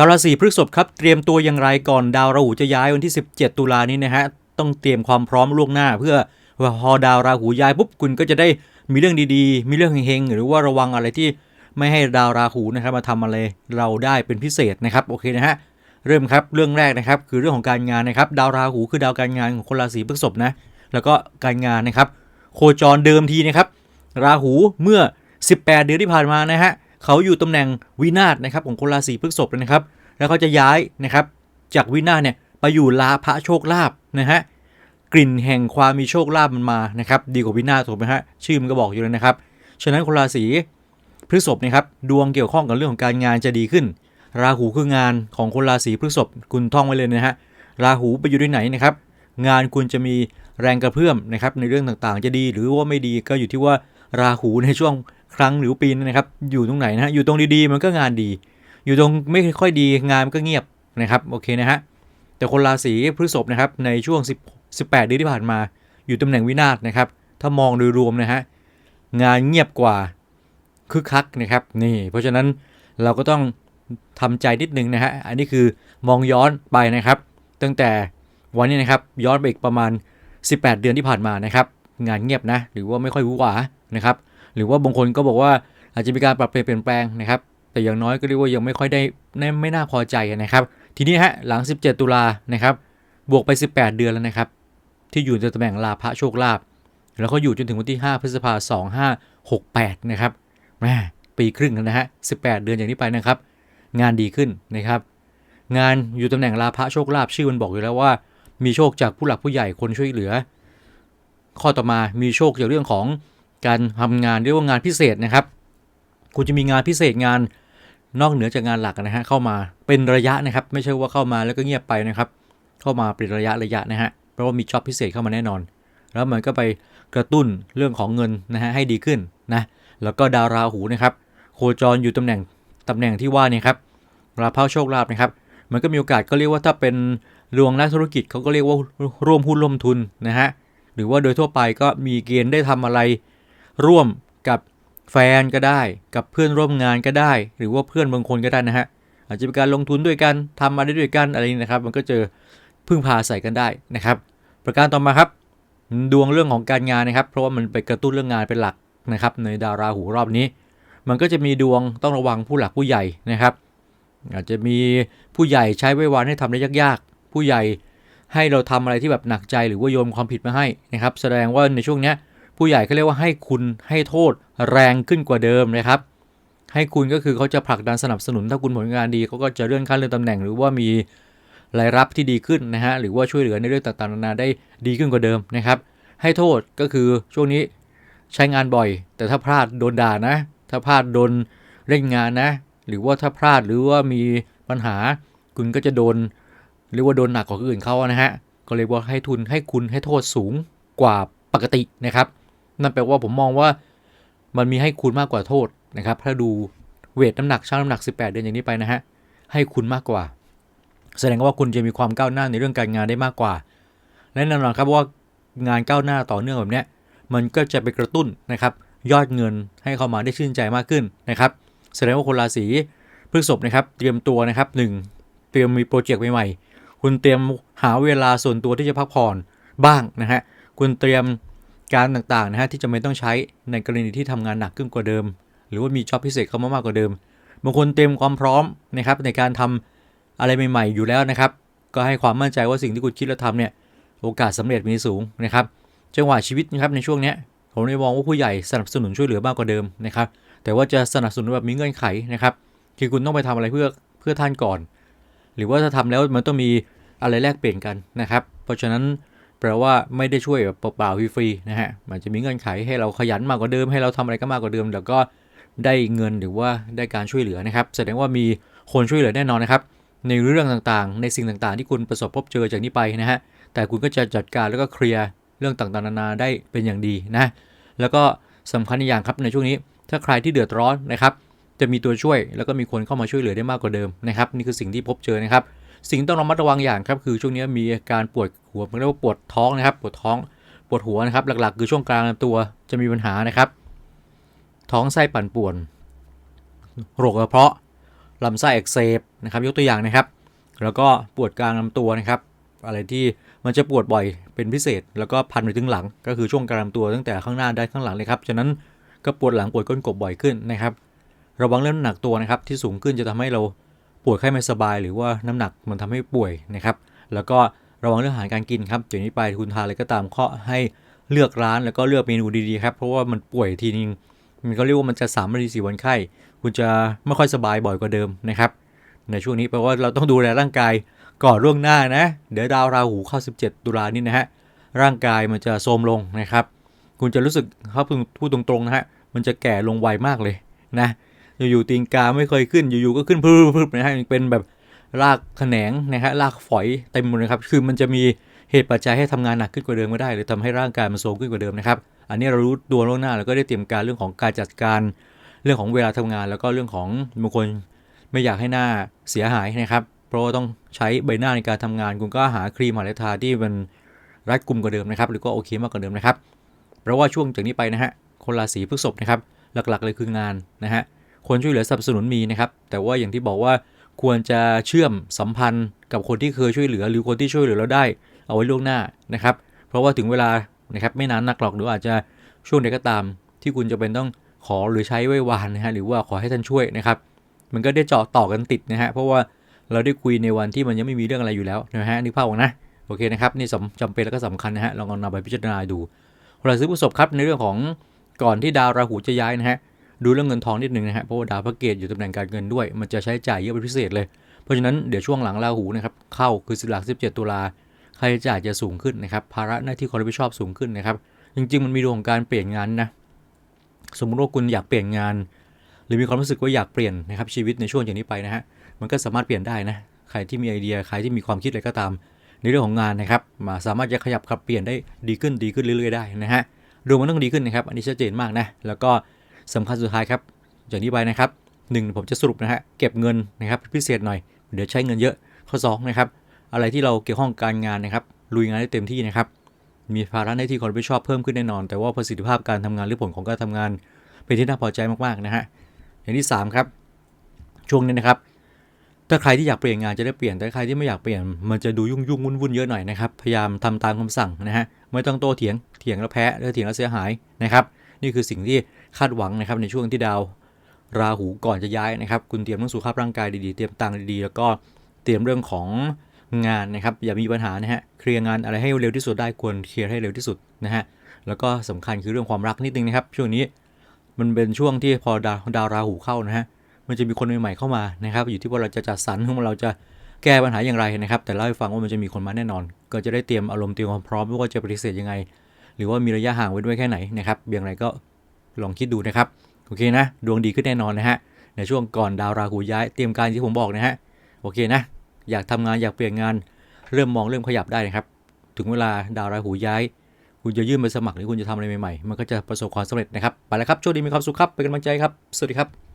าวราศีพฤษภครับเตรียมตัวอย่างไรก่อนดาวราหูจะย้ายวันที่ 17 ตุลานี้นะฮะต้องเตรียมความพร้อมล่วงหน้า เพื่อว่าพอดาวราหูย้ายปุ๊บคุณก็จะได้มีเรื่องดีๆ มีเรื่องเฮงๆหรือว่าระวังอะไรที่ไม่ให้ดาวราหูนะครับมาทำอะไรเราได้เป็นพิเศษนะครับโอเคนะฮะเริ่มครับเรื่องแรกนะครับคือเรื่องของการงานนะครับ ดาวราหูคือดาวการงานของคนราศีพฤษภนะแล้วก็การงานนะครับ โคจรเดิมทีนะครับ ราหูเมื่อ 18 เดือนที่ผ่านมานะฮะ เขาอยู่ตำแหน่งวินาศนะครับของคนราศีพฤษภเลยนะครับ แล้วเขาจะย้ายนะครับจากวินาศเนี่ยไปอยู่ลาภะโชคลาภนะฮะกลิ่นแห่งความมีโชคลาภมันมานะครับดีกว่าวินาศถูกไหมฮะชื่อมันก็บอกอยู่เลยนะครับ ฉะนั้นคนราศีพฤษภนะครับดวงเกี่ยวข้องกับเรื่องของการงานจะดีขึ้น ราหูคืองานของคนราศีพฤษภคุณท่องไว้เลยนะฮะราหูไปอยู่ที่ไหนนะครับ งานคุณจะมีแรงกระเพื่อมนะครับในเรื่องต่างๆ จะดีหรือว่าไม่ดีก็อยู่ที่ว่าราหูในช่วง ครั้งหรือปีนั้นนะครับ อยู่ตรงไหนนะฮะอยู่ตรงดีๆ มันก็งานดี อยู่ตรงไม่ค่อยดีงานมันก็เงียบนะครับโอเคนะฮะแต่คนราศีพฤษภนะครับในช่วง 10 18เดือนที่ผ่านมา อยู่ตำแหน่งวินาศนะครับ ถ้ามองโดยรวมนะฮะงานเงียบกว่าคึกคักนะครับนี่ เพราะฉะนั้นเราก็ต้องทำใจนิดนึงนะฮะอันนี้คือมองย้อนไปนะครับ ตั้งแต่วันนี้นะครับย้อนไปอีกประมาณ 18 เดือนที่ผ่านมานะครับ งานเงียบนะ หรือว่าไม่ค่อยวุ่หวานะครับ หรือว่าบางคนก็บอกว่าอาจจะมีการปรับเปลี่ยนแปลงนะครับ แต่อย่างน้อยก็เรียกว่ายังไม่ค่อยได้ไม่ไม่น่าพอใจนะครับ ทีนี้ฮะหลัง 17 ตุลานะครับ บวกไป 18 เดือนแล้วนะครับ ที่อยู่ในตำแหน่งลาภโชคลาภแล้วก็อยู่จนถึงวันที่ 5 พฤษภาคม2568 นะครับแหมปีครึ่งแล้วนะฮะ 18 เดือนอย่างนี้ไปนะครับ งานดีขึ้นนะครับ งานอยู่ตำแหน่งลาภโชคลาภชื่อมันบอกอยู่แล้วว่า มีโชคจากผู้หลักผู้ใหญ่คนช่วยเหลือ ข้อต่อมามีโชคจากเรื่องของ การทำงานเรียกว่างานพิเศษนะครับ คุณจะมีงานพิเศษงานนอกเหนือจากงานหลักนะฮะเข้ามาเป็นระยะนะครับ ไม่ใช่ว่าเข้ามาแล้วก็เงียบไปนะครับ เข้ามาเป็นระยะระยะนะฮะเพราะว่ามีจ็อบพิเศษเข้ามาแน่นอน แล้วมันก็ไปกระตุ้นเรื่องของเงินนะฮะให้ดีขึ้นนะแล้วก็ดาวราหูนะครับ โคจรอยู่ตำแหน่งตำแหน่งที่ว่านี่ครับราพาโชคลาภนะครับ มันก็มีโอกาสก็เรียกว่าถ้าเป็นรวงนักธุรกิจเขาก็เรียกว่าร่วมหุ้นร่วมทุนนะฮะหรือว่าโดยทั่วไปก็มีเกณฑ์ได้ทำอะไร ร่วมกับแฟนก็ได้ กับเพื่อนร่วมงานก็ได้ หรือว่าเพื่อนบางคนก็ได้นะฮะอาจจะเป็นการลงทุนด้วยกันทำอะไรด้วยกันอะไรนี้นะครับ มันก็เจอพึ่งพาใส่กันได้นะครับ ประการต่อมาครับ ดวงเรื่องของการงานนะครับ เพราะว่ามันไปกระตุ้นเรื่องงานเป็นหลักนะครับ ในดาวราหูรอบนี้ มันก็จะมีดวงต้องระวังผู้หลักผู้ใหญ่นะครับ อาจจะมีผู้ใหญ่ใช้ไว้วานให้ทำได้ยากๆ ผู้ใหญ่ให้เราทำอะไรที่แบบหนักใจหรือว่าโยนความผิดมาให้นะครับ แสดงว่าในช่วงเนี้ย ผู้ใหญ่เขาเรียกว่าให้คุณให้โทษแรงขึ้นกว่าเดิมนะครับ ให้คุณก็คือเขาจะผลักดันสนับสนุน ถ้าคุณผลงานดีเขาก็จะเลื่อนขั้นเลื่อนตำแหน่ง หรือว่ามีรายรับที่ดีขึ้นนะฮะหรือว่าช่วยเหลือในเรื่องต่างๆนานาได้ดีขึ้นกว่าเดิมนะครับ ให้โทษก็คือช่วงนี้ใช้งานบ่อย แต่ถ้าพลาดโดนด่านะ ถ้าพลาดโดนเร่งงานนะ หรือว่าถ้าพลาดหรือว่ามีปัญหา คุณก็จะโดนหรือว่าโดนหนักกว่าคนอื่นเขานะฮะก็เลยว่าให้ทุนให้คุณให้โทษสูงกว่าปกตินะครับ นั่นแปลว่าผมมองว่ามันมีให้คุณมากกว่าโทษนะครับ ถ้าดูเวทน้ำหนักชั่งน้ำหนัก 18 เดือนอย่างนี้ไปนะฮะ ให้คุณมากกว่า แสดงว่าคุณจะมีความก้าวหน้าในเรื่องการงานได้มากกว่า และแน่นอนครับว่างานก้าวหน้าต่อเนื่องแบบนี้มันก็จะไปกระตุ้นนะครับ ยอดเงินให้เข้ามาได้ชื่นใจมากขึ้นนะครับ แสดงว่าคนราศีพฤษภนะครับ เตรียมตัวนะครับ 1. เตรียมมีโปรเจกต์ใหม่ๆคุณเตรียมหาเวลาส่วนตัวที่จะพักผ่อนบ้างนะฮะ คุณเตรียม การต่างๆนะฮะที่จะไม่ต้องใช้ในกรณีที่ทำงานหนักขึ้นกว่าเดิม หรือว่ามีจ็อบพิเศษเข้ามามากกว่าเดิมบางคนเตรียมความพร้อมนะครับในการทำอะไรใหม่ ๆ อยู่แล้วนะครับ ก็ให้ความมั่นใจว่าสิ่งที่คุณคิดและทำเนี่ยโอกาสสำเร็จมีสูงนะครับ จังหวะชีวิตนะครับในช่วงนี้ผมเลยมองว่าผู้ใหญ่สนับสนุนช่วยเหลือมากกว่าเดิมนะครับ แต่ว่าจะสนับสนุนแบบมีเงื่อนไขนะครับ คือคุณต้องไปทำอะไรเพื่อเพื่อท่านก่อน หรือว่าถ้าทำแล้วมันต้องมีอะไรแลกเปลี่ยนกันนะครับ เพราะฉะนั้น แปลว่าไม่ได้ช่วยแบบเปล่าๆฟรีๆนะฮะมันจะมีเงื่อนไขให้เราขยันมากกว่าเดิม ให้เราทำอะไรก็มากกว่าเดิม แล้วก็ได้เงินหรือว่าได้การช่วยเหลือนะครับ แสดงว่ามีคนช่วยเหลือแน่นอนนะครับ ในเรื่องต่างๆ ในสิ่งต่างๆ ที่คุณประสบพบเจอจากนี้ไปนะฮะแต่คุณก็จะจัดการแล้วก็เคลียร์เรื่องต่างๆนานาได้เป็นอย่างดีนะแล้วก็สำคัญอีกอย่างครับในช่วงนี้ ถ้าใครที่เดือดร้อนนะครับ จะมีตัวช่วยแล้วก็มีคนเข้ามาช่วยเหลือได้มากกว่าเดิมนะครับ นี่คือสิ่งที่พบเจอนะครับ สิ่งต้องระมัดระวังอย่างครับคือช่วงนี้มีอาการปวดหัวเรียกว่าปวดท้องนะครับ ปวดท้องปวดหัวนะครับ หลักๆ คือช่วงกลางลำตัวจะมีปัญหานะครับ ท้องไส้ปั่นป่วน โรคกระเพาะลำไส้อักเสบนะครับ ยกตัวอย่างนะครับ แล้วก็ปวดกลางลำตัวนะครับ อะไรที่มันจะปวดบ่อยเป็นพิเศษ แล้วก็พันไปถึงหลัง ก็คือช่วงกลางลำตัวตั้งแต่ข้างหน้าได้ข้างหลังเลยครับฉะนั้นก็ปวดหลังปวดก้นกบบ่อยขึ้นนะครับ ระวังเรื่องน้ำหนักตัวนะครับที่สูงขึ้นจะทำให้เรา ปวดไข้ไม่สบายหรือว่าน้ำหนักมันทำให้ป่วยนะครับ แล้วก็ระวังเรื่องอาหารการกินครับจากนี้ไปคุณทานอะไรก็ตามข้อให้เลือกร้านแล้วก็เลือกเมนูดีๆครับ เพราะว่ามันป่วยทีนึงมันก็เรียกว่ามันจะสามวันสี่วันไข้ คุณจะไม่ค่อยสบายบ่อยกว่าเดิมนะครับ ในช่วงนี้แปลว่าเราต้องดูแลร่างกายก่อนล่วงหน้านะ เดี๋ยวดาวราหูเข้า 17 ตุลานี้นะฮะ ร่างกายมันจะโทรมลงนะครับ คุณจะรู้สึกเขาพูดตรงๆนะฮะ มันจะแก่ลงไวมากเลยนะ อยู่ๆตีนกาไม่เคยขึ้นอยู่ๆก็ขึ้นพึบๆนะฮะเป็นแบบรากแขนงนะฮะรากฝอยเต็มหมดเลยครับคือมันจะมีเหตุปัจจัยให้ทำงานหนักขึ้นกว่าเดิมก็ได้ หรือทำให้ร่างกายมันโทรมขึ้นกว่าเดิมนะครับ อันนี้เรารู้ตัวล่วงหน้าแล้วก็ได้เตรียมการเรื่องของการจัดการ เรื่องของเวลาทำงาน แล้วก็เรื่องของบางคนไม่อยากให้หน้าเสียหายนะครับ เพราะว่าต้องใช้ใบหน้าในการทำงาน คุณก็หาครีมหาอะไรทาที่มันรัดกุมกว่าเดิมนะครับ หรือก็โอเคมากกว่าเดิมนะครับ เพราะว่าช่วงจากนี้ไปนะฮะคนราศีพฤษภนะครับ หลักๆเลยคืองานนะฮะ คนช่วยเหลือสนับสนุนมีนะครับ แต่ว่าอย่างที่บอกว่าควรจะเชื่อมสัมพันธ์กับคนที่เคยช่วยเหลือ หรือคนที่ช่วยเหลือเราได้เอาไว้ล่วงหน้านะครับ เพราะว่าถึงเวลานะครับไม่นานนักหรอกหรืออาจจะช่วงใดก็ตาม ที่คุณจะเป็นต้องขอหรือใช้ไว้วานนะฮะหรือว่าขอให้ท่านช่วยนะครับ มันก็ได้เจาะต่อกันติดนะฮะเพราะว่าเราได้คุยในวันที่มันยังไม่มีเรื่องอะไรอยู่แล้วนะฮะนึกภาพออกนะโอเคนะครับนี่สำจำเป็นแล้วก็สำคัญนะฮะลองเอานำไปพิจารณาดูคนราศีพฤษภครับในเรื่องของก่อนที่ดาวราหูจะย้ายนะฮะ ดูเรื่องเงินทองนิดนึงนะฮะเพราะว่าดาวพระเกตอยู่ตำแหน่งการเงินด้วย มันจะใช้จ่ายเยอะเป็นพิเศษเลย เพราะฉะนั้นเดี๋ยวช่วงหลังราหูนะครับเข้าคือสิหลัก 17 ตุลาค่าใช้จ่ายจะสูงขึ้นนะครับภาระหน้าที่ความรับผิดชอบสูงขึ้นนะครับจริง ๆ มันมีดวงของการเปลี่ยนงานนะสมมติว่าคุณอยากเปลี่ยนงาน หรือมีความรู้สึกว่าอยากเปลี่ยนนะครับชีวิตในช่วงจากนี้ไปนะฮะมันก็สามารถเปลี่ยนได้นะใครที่มีไอเดียใครที่มีความคิดอะไรก็ตาม ในเรื่องของงานนะครับมาสามารถจะขยับขับเปลี่ยนได้ดีขึ้นดีขึ้นเรื่อยๆได้นะฮะดวงมันต้องดีขึ้นนะครับ อันนี้ชัดเจนมากนะแล้วก็ สำคัญสุดท้ายครับจากนี้ไปนะครับหนึ่งผมจะสรุปนะฮะเก็บเงินนะครับพิเศษหน่อย เดี๋ยวใช้เงินเยอะข้อ2นะครับอะไรที่เราเกี่ยวข้องการงานนะครับลุยงานได้เต็มที่นะครับมีภาระหน้าที่ความรับผิดชอบเพิ่มขึ้นแน่นอน แต่ว่าประสิทธิภาพการทำงานหรือผลของการทำงาน เป็นที่น่าพอใจมากๆนะฮะอย่างที่ 3 ครับ ช่วงนี้นะครับ ถ้าใครที่อยากเปลี่ยนงานจะได้เปลี่ยนแต่ใครที่ไม่อยากเปลี่ยน มันจะดูยุ่งยุ่งวุ่นวุ่นเยอะหน่อยนะครับพยายามทำตามคำสั่งนะฮะไม่ต้องโต้เถียงเถียงแล้วแพ้แล้วเถียงแล้วเสียหายนะครับ นี่คือสิ่งที่ คาดหวังนะครับในช่วงที่ดาวราหูก่อนจะย้ายนะครับ คุณเตรียมเรื่องสุขภาพร่างกายดีๆ เตรียมตังค์ดีๆ แล้วก็เตรียมเรื่องของงานนะครับ อย่ามีปัญหานะฮะ เคลียร์งานอะไรให้เร็วที่สุดได้ควรเคลียร์ให้เร็วที่สุดนะฮะ แล้วก็สำคัญคือเรื่องความรักนิดนึงนะครับ ช่วงนี้มันเป็นช่วงที่พอดาวดาวราหูเข้านะฮะ มันจะมีคนใหม่ๆเข้ามานะครับ อยู่ที่ว่าเราจะจัดสรรว่าเราจะแก้ปัญหาอย่างไรนะครับ แต่เล่าให้ฟังว่ามันจะมีคนมาแน่นอน ก็จะได้เตรียมอารมณ์เตรียมความพร้อมว่าจะปฏิเสธยังไง หรือว่ามีระยะห่างไว้ด้วยแค่ไหนนะครับอย่างไรก็ ลองคิดดูนะครับ โอเคนะ ดวงดีขึ้นแน่นอนนะฮะ ในช่วงก่อนดาวราหูย้ายเตรียมการที่ผมบอกนะฮะ โอเคนะ อยากทำงานอยากเปลี่ยนงาน เริ่มมองเริ่มขยับได้นะครับ ถึงเวลาดาวราหูย้าย คุณจะยื่นไปสมัครหรือคุณจะทำอะไรใหม่ๆ มันก็จะประสบความสำเร็จนะครับ ไปแล้วครับ โชคดีมีความสุขครับ เป็นกำลังใจครับ สวัสดีครับ